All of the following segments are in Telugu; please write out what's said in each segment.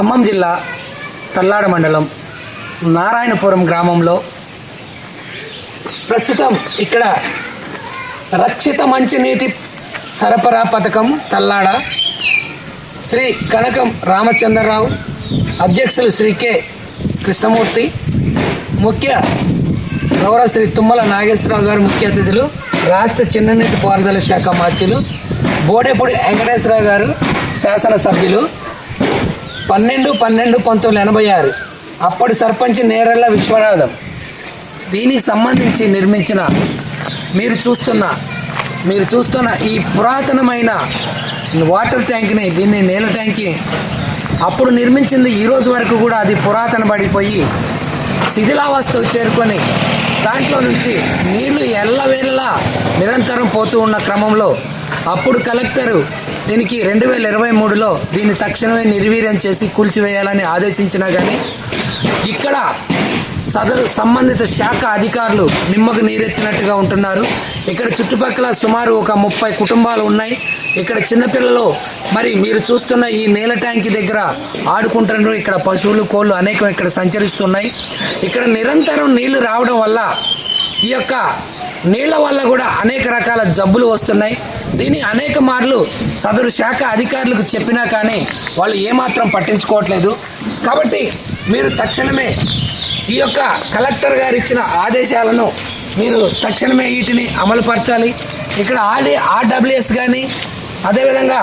ఖమ్మం జిల్లా తల్లాడ మండలం నారాయణపురం గ్రామంలో ప్రస్తుతం ఇక్కడ రక్షిత మంచినీటి సరఫరా పథకం తల్లాడ శ్రీ కనకం రామచంద్రరావు అధ్యక్షులు శ్రీ కె. కృష్ణమూర్తి ముఖ్య గౌరవ శ్రీ తుమ్మల నాగేశ్వరరావు గారు ముఖ్య అతిథులు రాష్ట్ర చిన్ననీటి పారుదల శాఖ మాత్యులు బోడేపూడి వెంకటేశ్వరరావు గారు శాసనసభ్యులు పన్నెండు పన్నెండు పంతొమ్మిది ఎనభై ఆరు. అప్పటి సర్పంచ్ నేరెళ్ళ విశ్వనాథం. దీనికి సంబంధించి నిర్మించిన మీరు చూస్తున్న మీరు చూస్తున్న ఈ పురాతనమైన వాటర్ ట్యాంక్ని దీన్ని నీళ్ళ ట్యాంక్ని అప్పుడు నిర్మించింది ఈరోజు వరకు కూడా అది పురాతన పడిపోయి శిథిలావస్థకు చేరుకొని దాంట్లో నుంచి నీళ్ళు ఎల్లవేళలా నిరంతరం పోతూ ఉన్న క్రమంలో అప్పుడు కలెక్టరు దీనికి రెండు వేల ఇరవై మూడులో దీన్ని తక్షణమే నిర్వీర్యం చేసి కూల్చివేయాలని ఆదేశించినా కానీ ఇక్కడ సదరు సంబంధిత శాఖ అధికారులు నిమ్మకు నీరెత్తినట్టుగా ఉంటున్నారు. ఇక్కడ చుట్టుపక్కల సుమారు ఒక ముప్పై కుటుంబాలు ఉన్నాయి. ఇక్కడ చిన్నపిల్లలు మరి మీరు చూస్తున్న ఈ నీళ్ళ ట్యాంక్ దగ్గర ఆడుకుంటున్నారు ఇక్కడ పశువులు కోళ్ళు అనేకం ఇక్కడ సంచరిస్తున్నాయి. ఇక్కడ నిరంతరం నీళ్ళు రావడం వల్ల ఈ యొక్క నీళ్ళ వల్ల కూడా అనేక రకాల జబ్బులు వస్తున్నాయి. దీన్ని అనేక మార్లు సదరు శాఖ అధికారులకు చెప్పినా కానీ వాళ్ళు ఏమాత్రం పట్టించుకోవట్లేదు. కాబట్టి మీరు తక్షణమే ఈ యొక్క కలెక్టర్ గారు ఇచ్చిన ఆదేశాలను మీరు తక్షణమే వీటిని అమలుపరచాలి. ఇక్కడ ఆర్డి ఆర్డబ్ల్యూఎస్ కానీ అదేవిధంగా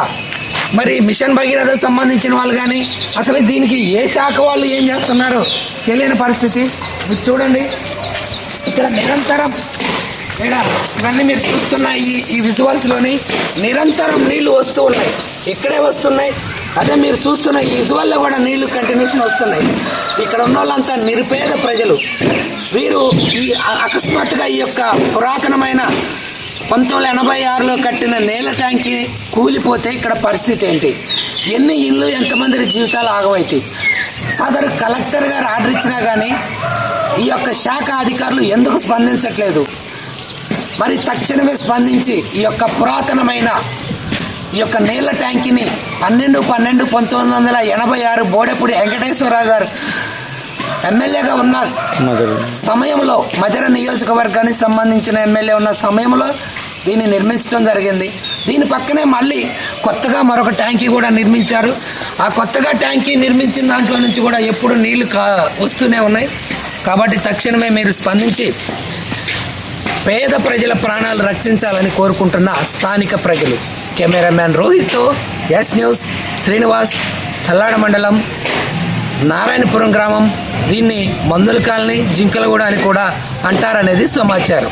మరి మిషన్ భగీరథ సంబంధించిన వాళ్ళు కానీ అసలు దీనికి ఏ శాఖ వాళ్ళు ఏం చేస్తున్నారో తెలియని పరిస్థితి. మీరు చూడండి. ఇక్కడ నిరంతరం ఇక్కడ ఇవన్నీ మీరు చూస్తున్న ఈ ఈ విజువల్స్లోని నిరంతరం నీళ్ళు వస్తూ ఉన్నాయి. ఇక్కడే వస్తున్నాయి. అదే మీరు చూస్తున్న ఈ విజువల్లో కూడా నీళ్ళు కంటిన్యూషన్ వస్తున్నాయి. ఇక్కడ ఉన్న వాళ్ళంతా నిరుపేద ప్రజలు. వీరు ఈ అకస్మాత్తుగా ఈ యొక్క పురాతనమైన పంతొమ్మిది వందల ఎనభై ఆరులో కట్టిన నేల ట్యాంకి కూలిపోతే ఇక్కడ పరిస్థితి ఏంటి? ఎన్ని ఇళ్ళు ఎంతమంది జీవితాలు ఆగవైతాయి సదరు కలెక్టర్ గారు ఆర్డర్ ఇచ్చినా కానీ ఈ యొక్క శాఖ అధికారులు ఎందుకు స్పందించట్లేదు? మరి తక్షణమే స్పందించి ఈ యొక్క పురాతనమైన ఈ యొక్క నీళ్ళ ట్యాంకీని పన్నెండు పన్నెండు పంతొమ్మిది వందల ఎనభై ఆరు బోడెపూడి వెంకటేశ్వరరావు గారు ఎమ్మెల్యేగా ఉన్న సమయంలో మధుర నియోజకవర్గానికి సంబంధించిన ఎమ్మెల్యే ఉన్న సమయంలో దీన్ని నిర్మించడం జరిగింది. దీని పక్కనే మళ్ళీ కొత్తగా మరొక ట్యాంకీ కూడా నిర్మించారు. ఆ కొత్తగా ట్యాంకీ నిర్మించిన దాంట్లో నుంచి కూడా ఎప్పుడు నీళ్ళు కా వస్తూనే ఉన్నాయి. కాబట్టి తక్షణమే మీరు స్పందించి పేద ప్రజల ప్రాణాలు రక్షించాలని కోరుకుంటున్న స్థానిక ప్రజలు. Cameraman Rohit S news Srinivas Tallada మండలం నారాయణపురం గ్రామం. దీన్ని మందుల కాలనీ జింకలగూడ అని కూడా అంటారనేది సమాచారం.